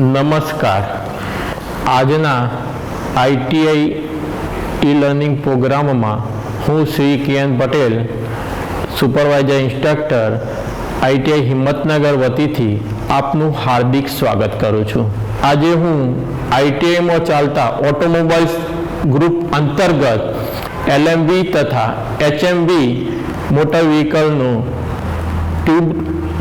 નમસ્કાર. આજના આઈટીઆઈ ઈ લર્નિંગ પ્રોગ્રામમાં હું Shri Kiyan Patel, supervisor instructor, ITI Himmatnagar વતીથી આપનું હાર્દિક સ્વાગત કરું છું. આજે હું આઈટીઆઈમાં ચાલતા ઓટોમોબાઈલ્સ ગ્રુપ અંતર્ગત એલએમવી તથા એચએમવી મોટર વ્હીકલનું ટ્યુબ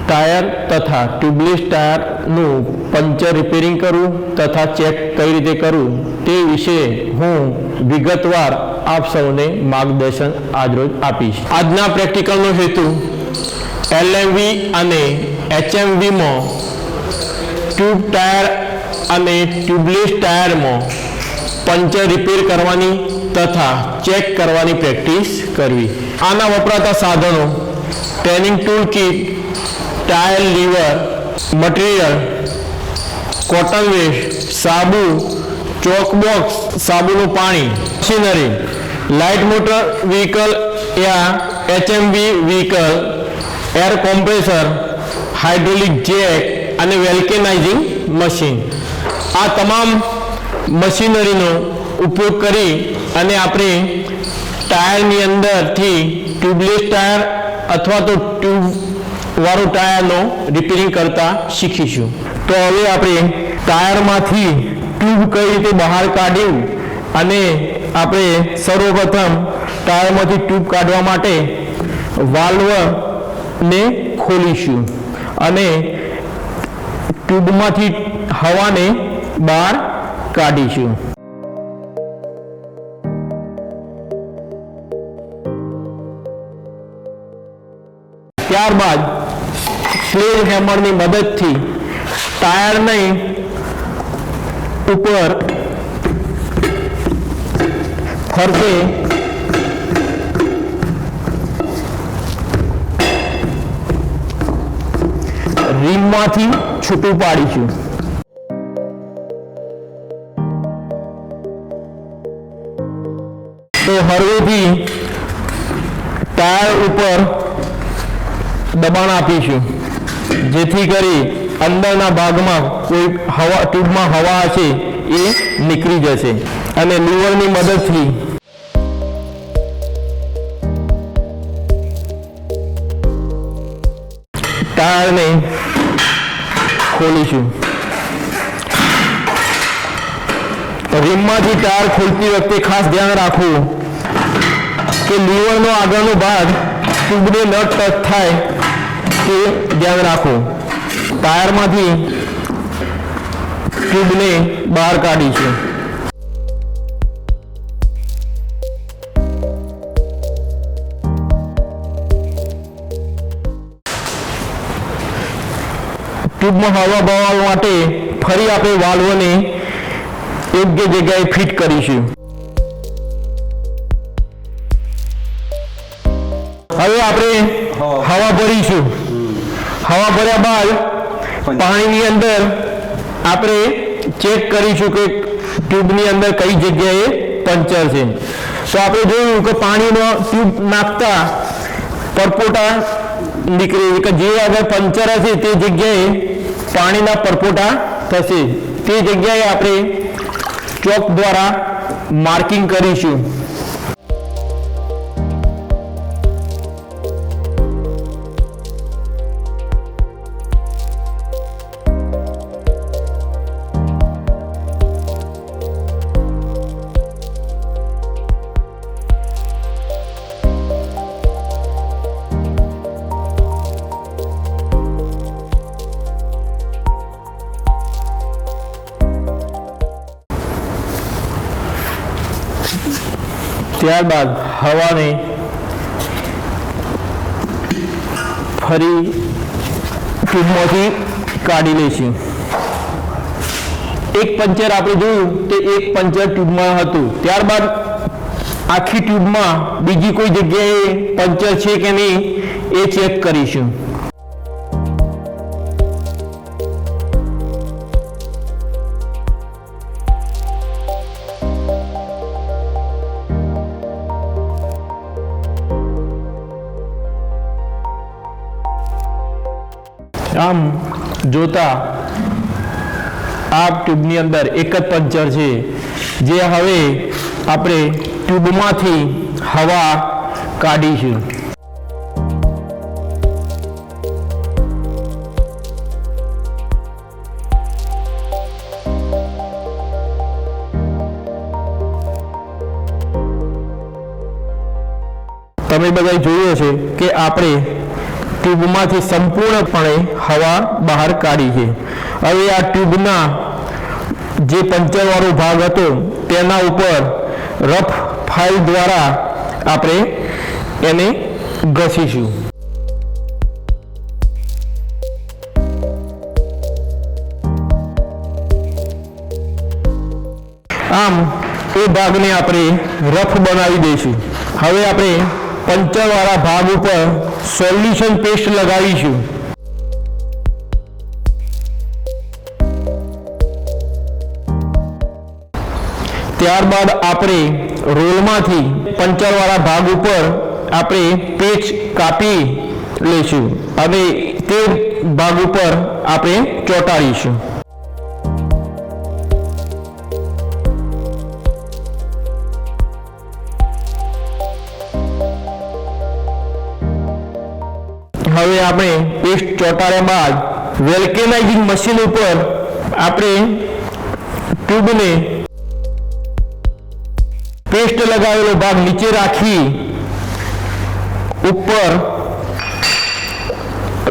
ટાયર તથા ટ્યુબલેસ ટાયરનું પંચર રિપેરિંગ કરવું તથા ચેક કઈ રીતે કરવું તે વિશે હું વિગતવાર આપ સૌને માર્ગદર્શન આજરોજ આપીશ. આજના પ્રેક્ટિકલનો હેતુ એલએમવી અને એચએમવીમાં ટ્યુબ ટાયર અને ટ્યુબલેસ ટાયરમાં પંચર રિપેર કરવાની તથા ચેક કરવાની પ્રેક્ટિસ કરવી. આના વપરાતા સાધનો training tool kit tyre lever material cotton waste સાબુ ચોકબોક્સ સાબુનું પાણી મશીનરી લાઇટ મોટર વ્હીકલ યા HMV vehicle air compressor hydraulic jack અને વેલ્કેનાઇઝિંગ મશીન આ તમામ મશીનરીનો ઉપયોગ કરી અને આપણે ટાયરની અંદરથી ટ્યુબલેસ ટાયર અથવા તો ટ્યુબ વાળું ટાયરનો રિપેરિંગ કરતા શીખીશું. તો હવે આપણે ટાયરમાંથી ટ્યુબ કઈ રીતે બહાર કાઢ્યું અને આપણે સર્વપ્રથમ ટાયરમાંથી ટ્યુબ કાઢવા માટે વાલ્વને ખોલીશું અને ટ્યુબમાંથી હવાને બહાર કાઢીશું. ત્યારબાદ સ્લેજ હેમરની મદદથી ટાયરની ઉપર ફરતે રીમમાંથી છૂટું પાડીશું. તો હળવેથી ટાયર ઉપર દબાણ આપીશું. જેથી કરી અંદરના ભાગમાં કોઈ હવા ટ્યુબમાં હવા હશે એ નીકળી જશે. અને લીવરની મદદથી ટાયરને ખોલીશું. રીમમાંથી ટાયર ખોલતી વખતે ખાસ ધ્યાન રાખવું કે લીવરનો આગળનો ભાગ ટ્યુબને ન ટચ થાય તે ધ્યાન રાખો ટાયરમાંથી ટ્યુબને બહાર કાઢીશું. ટ્યુબમાં હવા બહાર માટે ફરી આપણે વાલ્વને યોગ્ય જગ્યાએ ફિટ કરીશું. હવે આપણે હવા ભરીશું. હવા ભર્યા બાદ પાણીની અંદર આપણે ચેક કરીશું કે ટ્યુબની અંદર કઈ જગ્યાએ પંચર છે. તો આપણે જોયું કે પાણીનો ટ્યુબ નાખતા પરપોટા નીકળે. કે જે આગળ પંચર હશે તે જગ્યાએ પાણીના પરપોટા થશે. તે જગ્યાએ આપણે ચોક દ્વારા માર્કિંગ કરીશું. ત્યારબાદ હવાને ફરી ટ્યુબમાંથી કાઢી લઈશું. એક પંચર આપણે જોયું તે એક પંચર ટ્યુબમાં હતું. ત્યારબાદ આખી ટ્યુબમાં બીજી કોઈ જગ્યાએ પંચર છે કે નહીં એ ચેક કરીશું. આમ જોતા આ ટ્યુબની અંદર એક જ પંચર છે, જે હવે આપણે ટ્યુબમાંથી હવા કાઢીશું. તમે બધા જોયું છે કે આપણે ટ્યુબમાંથી સંપૂર્ણપણે હવા બહાર કાઢી છે. હવે આ ટ્યુબના જે પંચરવાળો ભાગ હતો, તેના ઉપર રફ ફાઇલ દ્વારા આપણે એને ઘસીશું. આમ, એ ભાગને આપણે રફ બનાવી દઈશું. હવે આપણે પંચરવાળા ભાગ ઉપર સોલ્યુશન પેસ્ટ લગાવીશું ત્યારબાદ આપણે રોલમાંથી પંચરવાળા ભાગ ઉપર આપણે પેચ કાપી લઈશું અને તે ભાગ ઉપર આપણે ચોંટાડીશું. ચોંટાડ્યા બાદ વેલ્કેનાઇઝિંગ મશીન ઉપર આપણે ટ્યુબને પેસ્ટ લગાવેલો ભાગ નીચે રાખી ઉપર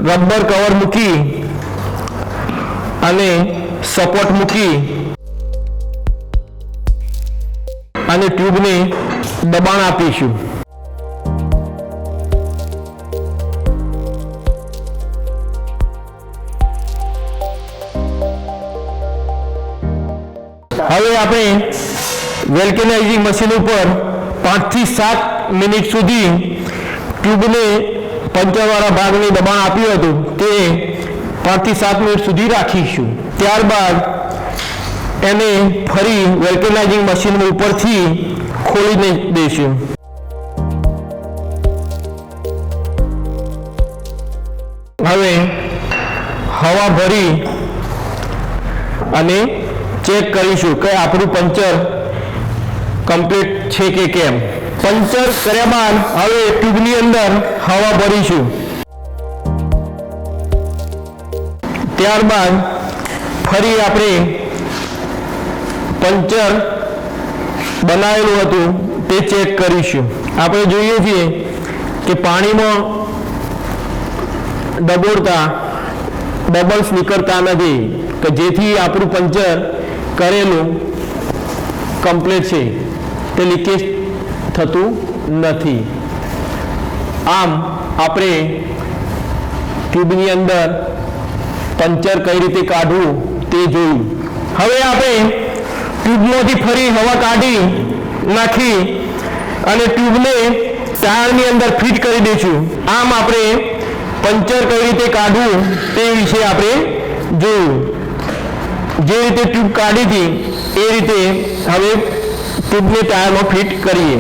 રબર કવર મૂકી અને સપોર્ટ મૂકી અને ટ્યુબને દબાણ આપીશું. હવે આપણે વેલ્કેનાઇઝિંગ મશીન ઉપર પાંચથી સાત મિનિટ સુધી ટ્યુબને પંચરવાળા ભાગને દબાણ આપ્યું હતું, તે પાંચથી સાત મિનિટ સુધી રાખીશું. ત્યારબાદ એને ફરી વેલ્કેનાઇઝિંગ મશીન ઉપરથી ખોલીને દઈશું. હવે હવા ભરી અને ચેક કરીશું કે આપણું પંચર કમ્પ્લીટ છે કે કેમ? પંચર કર્યા બાદ હવે ટ્યુબની અંદર હવા ભરીશું. ત્યારબાદ ફરી આપણે પંચર બનાવેલું હતું તે ચેક કરીશું. આપણે જોઈએ છીએ કે પાણીમાં ડબોડતા બબલ્સ નીકળતા નથી. કે જેથી આપણું પંચર કરેલું કમ્પ્લીટ છે. તે લીકેજ થતું નથી. આમ આપણે ટ્યુબની અંદર પંચર કઈ રીતે કાઢવું તે જોયું. હવે આપણે ટ્યુબમાંથી ફરી હવા કાઢી નાખી અને ટ્યુબને ટાયરની અંદર ફિટ કરી દઈશું. આમ આપણે પંચર કઈ રીતે કાઢવું તે વિશે આપણે જોયું. જે રીતે ટ્યુબ કાઢી હતી એ રીતે હવે ટ્યુબને ટાયરમાં ફિટ કરીએ.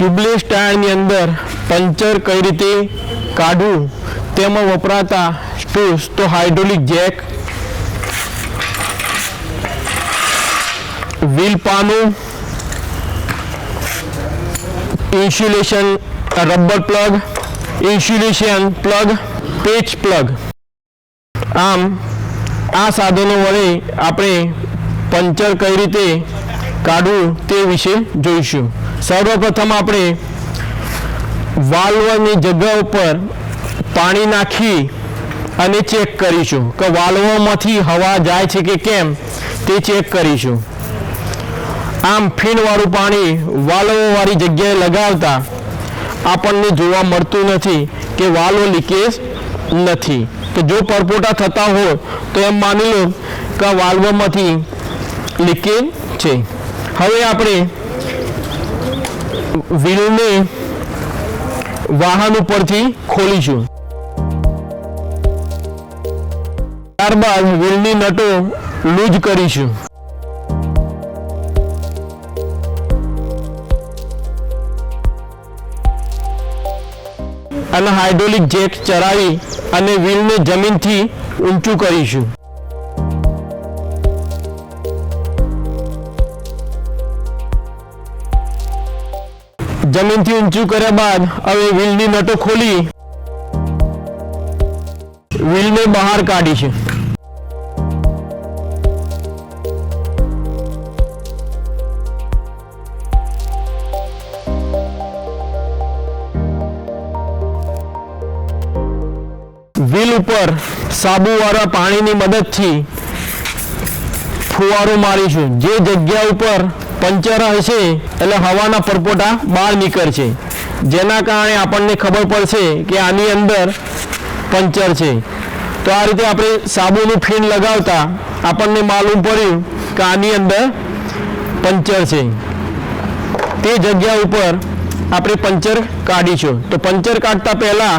ટ્યુબલેસ ટાયરની અંદર પંચર કઈ રીતે કાઢવું તેમાં વપરાતા ટૂલ્સ તો હાઇડ્રોલિક જેક વ્હીલ પાનું insulation rubber plug insulation plug patch plug આમ, આ સાધનો વડે આપણે પંચર કઈ રીતે કાઢવું તે વિશે જોઈશું. સર્વપ્રથમ આપણે વાલ્વની જગ્યા ઉપર પાણી નાખી અને ચેક કરીશું કે વાલ્વમાંથી હવા જાય છે કે કેમ તે ચેક કરીશું. આમ ફીણવાળું પાણી વાલ્વવાળી જગ્યાએ લગાવતા આપણને જોવા મળતું નથી કે વાલ્વ લીકેજ નથી. તો જો પરપોટા થતા હોય તો એમ માની લો કે વાલ્વમાંથી લીકેજ છે. હવે આપણે વ્હીલને વાહન ઉપરથી ખોલીશું. ત્યારબાદ વ્હીલની નટો લૂઝ કરીશું. અને હાઇડ્રોલિક જેક ચડાવી અને વ્હીલને જમીનથી ઊંચું કરીશું. જમીનથી ઊંચું કર્યા બાદ હવે વ્હીલની નટો ખોલી વ્હીલને બહાર કાઢી છે. વ્હીલ ઉપર સાબુવાળા પાણીની મદદથી ફુવારો મારીશું જે જગ્યા ઉપર પંચર હશે એટલે હવાના પરપોટા બહાર નીકળશે. જેના કારણે આપણને ખબર પડશે કે આની અંદર પંચર છે. તો આ રીતે આપણે સાબુનું ફીણ લગાવતા આપણને માલુમ પડ્યું કે આની અંદર પંચર છે. તે જગ્યા ઉપર આપણે પંચર કાઢીશું. તો પંચર કાઢતા પહેલાં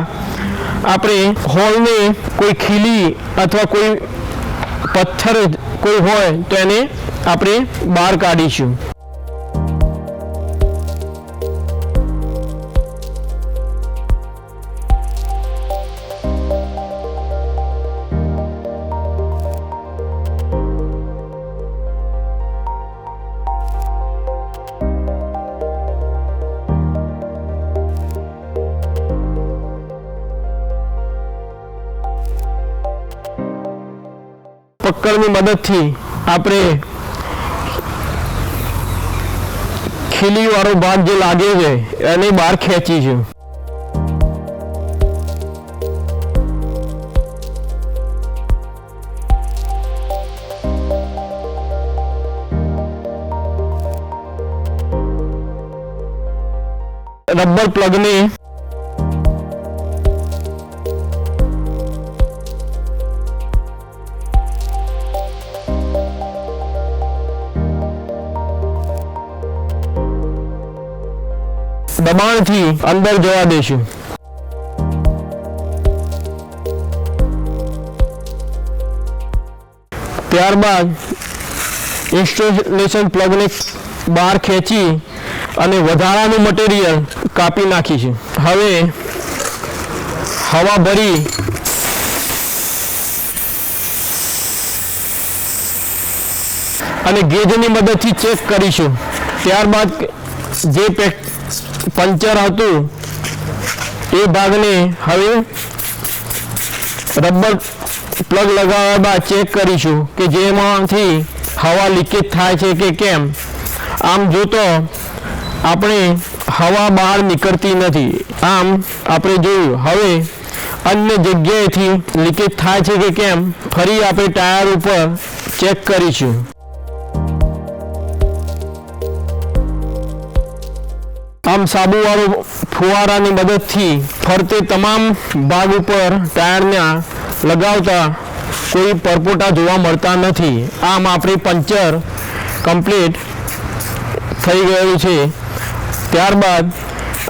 આપણે હોલને કોઈ ખીલી અથવા કોઈ પથ્થર કોઈ હોય તો એને આપણે બહાર કાઢીશું. પક્કરની મદદથી આપણે ખીલી વાળો ભાગ જે લાગે છે, એને બહાર ખેંચી છે. રબર પ્લગને દબાણથી અંદર જવા દેશું. ત્યારબાદ ઇન્સ્ટોલેશન પ્લગને બહાર ખેંચી અને વધારાનું મટીરિયલ કાપી નાખીશું હવે હવા ભરી અને ગેજની મદદથી ચેક કરીશું. ત્યારબાદ જે પેક પંચર હતું. એ ભાગને હવે રબર પ્લગ લગાવ્યા બાદ ચેક કરીશું કે જેમાંથી હવા લીકેજ થાય છે કે કેમ. આમ જોતો આપણે હવા બહાર નીકળતી નથી. આમ આપણે જોયું, હવે અન્ય જગ્યાએથી લીકેજ થાય છે કે કેમ, ફરી આપણે ટાયર ઉપર ચેક કરીશું. આમ સાબુવાળો ફુવારાની મદદથી ફરતે તમામ ભાગ ઉપર ટાયરના લગાવતા કોઈ પરપોટા જોવા મળતા નથી. આમ આપણે પંચર કમ્પ્લીટ થઈ ગયું છે. ત્યારબાદ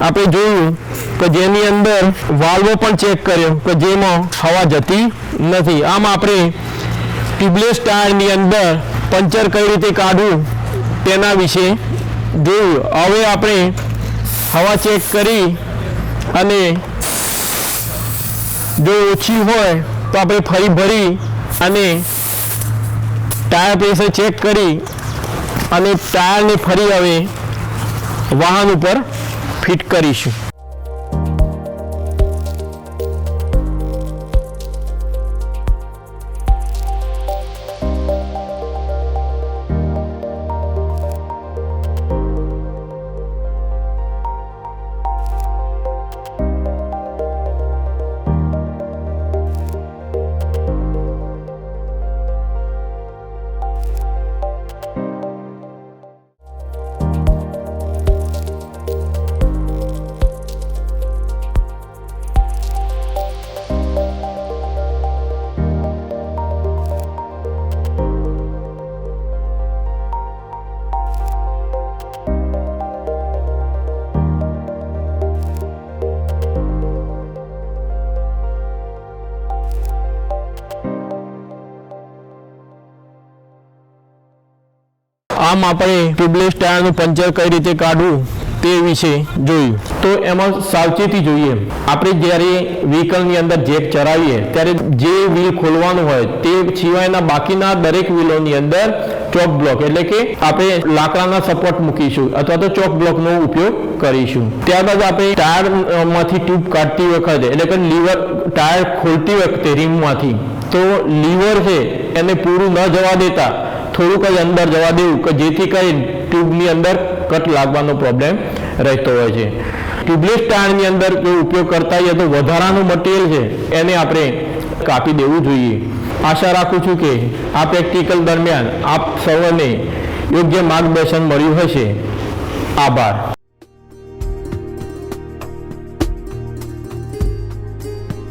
આપણે જોયું કે જેની અંદર વાલ્વો પણ ચેક કર્યો કે જેમાં હવા જતી નથી. આમ આપણે ટ્યુબલેસ ટાયરની અંદર પંચર કઈ રીતે કાઢવું તેના વિશે જોયું. હવે આપણે હવા ચેક કરી અને જો ઓછી હોય તો આપણે ફરી ભરી અને ટાયર પ્રેશર ચેક કરી અને ટાયરને ફરી હવે વાહન ઉપર ફિટ કરીશું. આમ આપણે ટ્યુબલેસ ટાયરનું પંચર કઈ રીતે કાઢવું તે વિશે જોયું. તો એમાં સાવચેતી જોઈએ. આપણે જ્યારે વ્હીકલની અંદર જેક ચરાવીએ ત્યારે જે વ્હીલ ખોલવાનું હોય તે સિવાયના બાકીના દરેક વ્હીલોની અંદર ચોક બ્લોક, એટલે કે આપણે લાકડાના સપોર્ટ મૂકીશું અથવા તો ચોક બ્લોકનો ઉપયોગ કરીશું. ત્યારબાદ આપણે ટાયરમાંથી ટ્યુબ કાઢતી વખતે, એટલે કે લીવર ટાયર ખોલતી વખતે રીમમાંથી તો લીવર છે એને પૂરું ન જવા દેતા થોડુંક જ અંદર જવા દેવું કે જેથી કરી ટ્યુબની અંદર કટ લાગવાનો પ્રોબ્લેમ રહેતો હોય છે. ટ્યુબલેસ ટાયરની અંદર જો ઉપયોગ કરતા હોઈએ તો વધારાનું મટીરિયલ છે, એને આપણે કાપી દેવું જોઈએ. આશા રાખું છું કે આ પ્રેક્ટિકલ દરમિયાન આપ સૌને યોગ્ય માર્ગદર્શન મળ્યું હશે. આભાર.